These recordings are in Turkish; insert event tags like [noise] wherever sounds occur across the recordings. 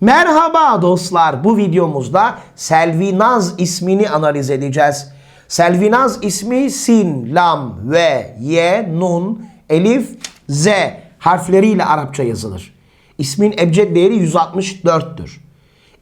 Merhaba dostlar. Bu videomuzda Selvinaz ismini analiz edeceğiz. Selvinaz ismi sin, lam, ve, ye, nun, elif, z harfleriyle Arapça yazılır. İsmin ebced değeri 164'tür.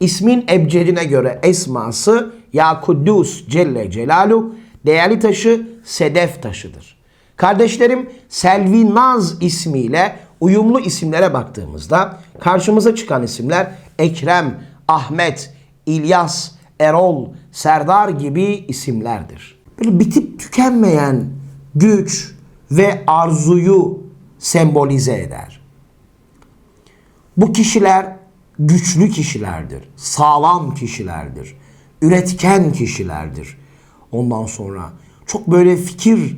İsmin ebcedine göre esması Ya Kuddus Celle Celalu değerli taşı sedef taşıdır. Kardeşlerim Selvi Naz ismiyle uyumlu isimlere baktığımızda karşımıza çıkan isimler Ekrem, Ahmet, İlyas, Erol, Serdar gibi isimlerdir. Böyle bitip tükenmeyen güç ve arzuyu sembolize eder. Bu kişiler güçlü kişilerdir, sağlam kişilerdir, üretken kişilerdir. Ondan sonra çok böyle fikir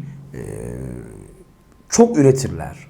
çok üretirler.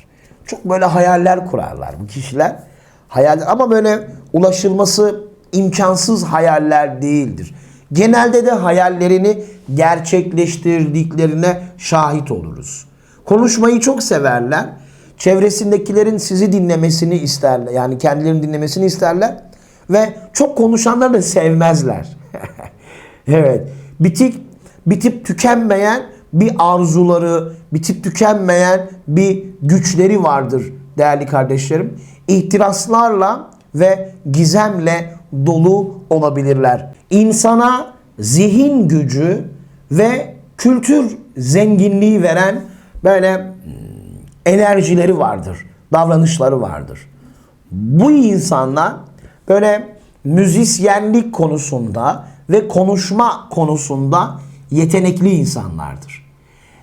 Çok böyle hayaller kurarlar bu kişiler. Hayaller ama böyle ulaşılması imkansız hayaller değildir. Genelde de hayallerini gerçekleştirdiklerine şahit oluruz. Konuşmayı çok severler. Çevresindekilerin sizi dinlemesini isterler. Yani kendilerini dinlemesini isterler. Ve çok konuşanları da sevmezler. [laughs] evet. Bitik, bitip tükenmeyen bir arzuları, bitip tükenmeyen bir güçleri vardır değerli kardeşlerim. İhtiraslarla ve gizemle dolu olabilirler. İnsana zihin gücü ve kültür zenginliği veren böyle hmm, enerjileri vardır, davranışları vardır. Bu insanlar böyle müzisyenlik konusunda ve konuşma konusunda yetenekli insanlardır.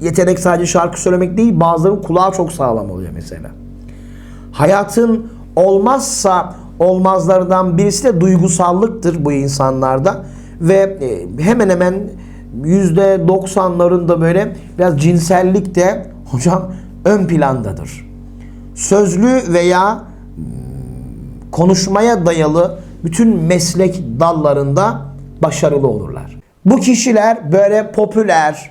yetenek sadece şarkı söylemek değil, bazılarının kulağı çok sağlam oluyor mesela. Hayatın olmazsa olmazlardan birisi de duygusallıktır bu insanlarda ve e, hemen hemen yüzde doksanlarında böyle biraz cinsellik de [laughs] hocam ön plandadır. Sözlü veya hmm, konuşmaya dayalı bütün meslek dallarında başarılı olurlar. Bu kişiler böyle popüler,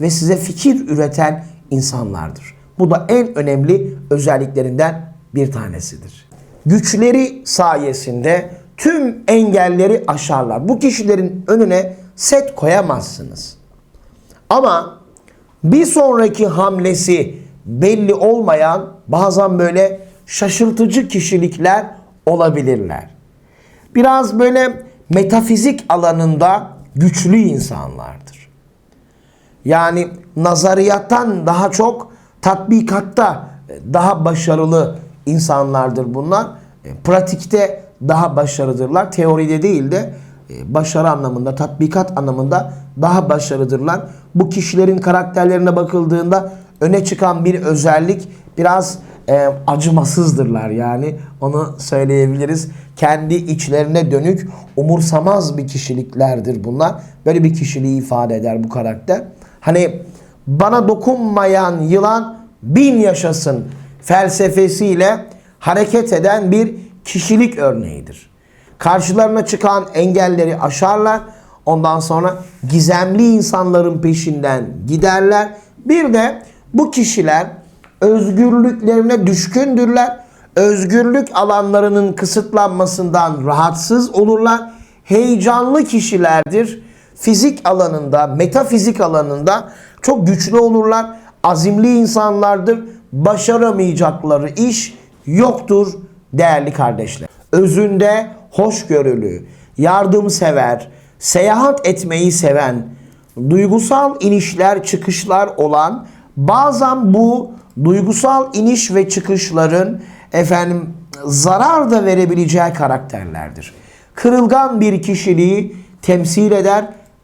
ve size fikir üreten insanlardır. Bu da en önemli özelliklerinden bir tanesidir. Güçleri sayesinde tüm engelleri aşarlar. Bu kişilerin önüne set koyamazsınız. Ama bir sonraki hamlesi belli olmayan bazen böyle şaşırtıcı kişilikler olabilirler. Biraz böyle metafizik alanında güçlü insanlardır. Yani nazariyattan daha çok tatbikatta daha başarılı insanlardır bunlar. E, Pratikte daha başarılıdırlar. Teoride değil de e, başarı anlamında, tatbikat anlamında daha başarılıdırlar. Bu kişilerin karakterlerine bakıldığında öne çıkan bir özellik biraz e, acımasızdırlar yani onu söyleyebiliriz. Kendi içlerine dönük umursamaz bir kişiliklerdir bunlar. Böyle bir kişiliği ifade eder bu karakter. Hani bana dokunmayan yılan bin yaşasın felsefesiyle hareket eden bir kişilik örneğidir. Karşılarına çıkan engelleri aşarlar. Ondan sonra gizemli insanların peşinden giderler. Bir de bu kişiler özgürlüklerine düşkündürler. Özgürlük alanlarının kısıtlanmasından rahatsız olurlar. Heyecanlı kişilerdir. Fizik alanında, metafizik alanında çok güçlü olurlar. Azimli insanlardır. Başaramayacakları iş yoktur değerli kardeşler. Özünde hoşgörülü, yardımsever, seyahat etmeyi seven, duygusal inişler çıkışlar olan bazen bu duygusal iniş ve çıkışların efendim zarar da verebileceği karakterlerdir. Kırılgan bir kişiliği temsil eder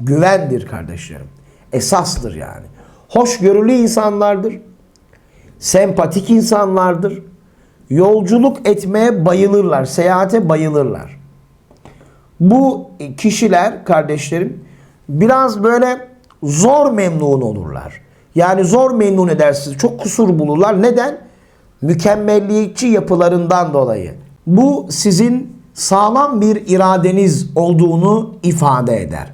Güvendir kardeşlerim. Esastır yani. Hoşgörülü insanlardır. Sempatik insanlardır. Yolculuk etmeye bayılırlar. Seyahate bayılırlar. Bu kişiler kardeşlerim biraz böyle zor memnun olurlar. Yani zor memnun edersiniz. Çok kusur bulurlar. Neden? Mükemmelliyetçi yapılarından dolayı. Bu sizin sağlam bir iradeniz olduğunu ifade eder.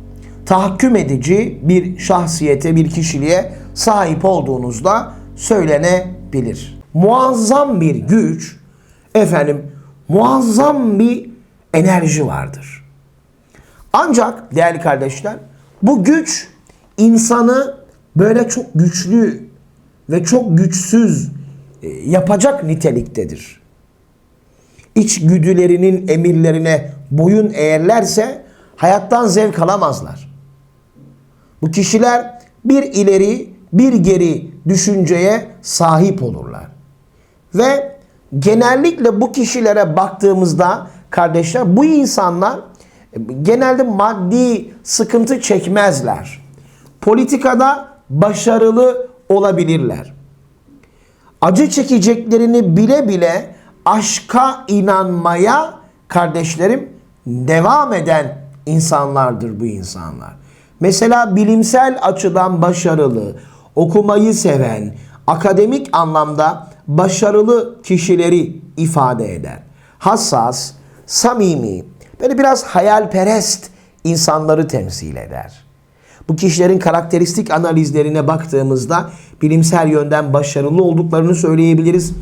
Tahakküm edici bir şahsiyete, bir kişiliğe sahip olduğunuzda söylenebilir. Muazzam bir güç, efendim muazzam bir enerji vardır. Ancak değerli kardeşler bu güç insanı böyle çok güçlü ve çok güçsüz e, yapacak niteliktedir. içgüdülerinin emirlerine boyun eğerlerse hayattan zevk alamazlar. Bu kişiler bir ileri bir geri düşünceye sahip olurlar. Ve genellikle bu kişilere baktığımızda kardeşler bu insanlar e, genelde maddi sıkıntı çekmezler. Politikada başarılı olabilirler. Acı çekeceklerini bile bile aşka inanmaya kardeşlerim devam eden insanlardır bu insanlar. Mesela bilimsel açıdan başarılı, okumayı seven, akademik anlamda başarılı kişileri ifade eder. Hassas, samimi, böyle biraz hayalperest insanları temsil eder. Bu kişilerin karakteristik analizlerine baktığımızda bilimsel yönden başarılı olduklarını söyleyebiliriz.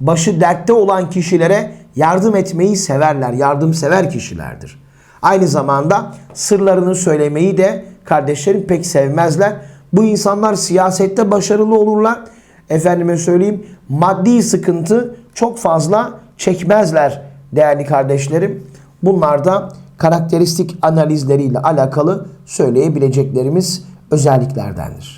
Başı dertte olan kişilere yardım etmeyi severler, yardımsever kişilerdir. Aynı zamanda sırlarını söylemeyi de kardeşlerim pek sevmezler. Bu insanlar siyasette başarılı olurlar. Efendime söyleyeyim maddi sıkıntı çok fazla çekmezler değerli kardeşlerim. Bunlar da karakteristik analizleriyle alakalı söyleyebileceklerimiz özelliklerdendir.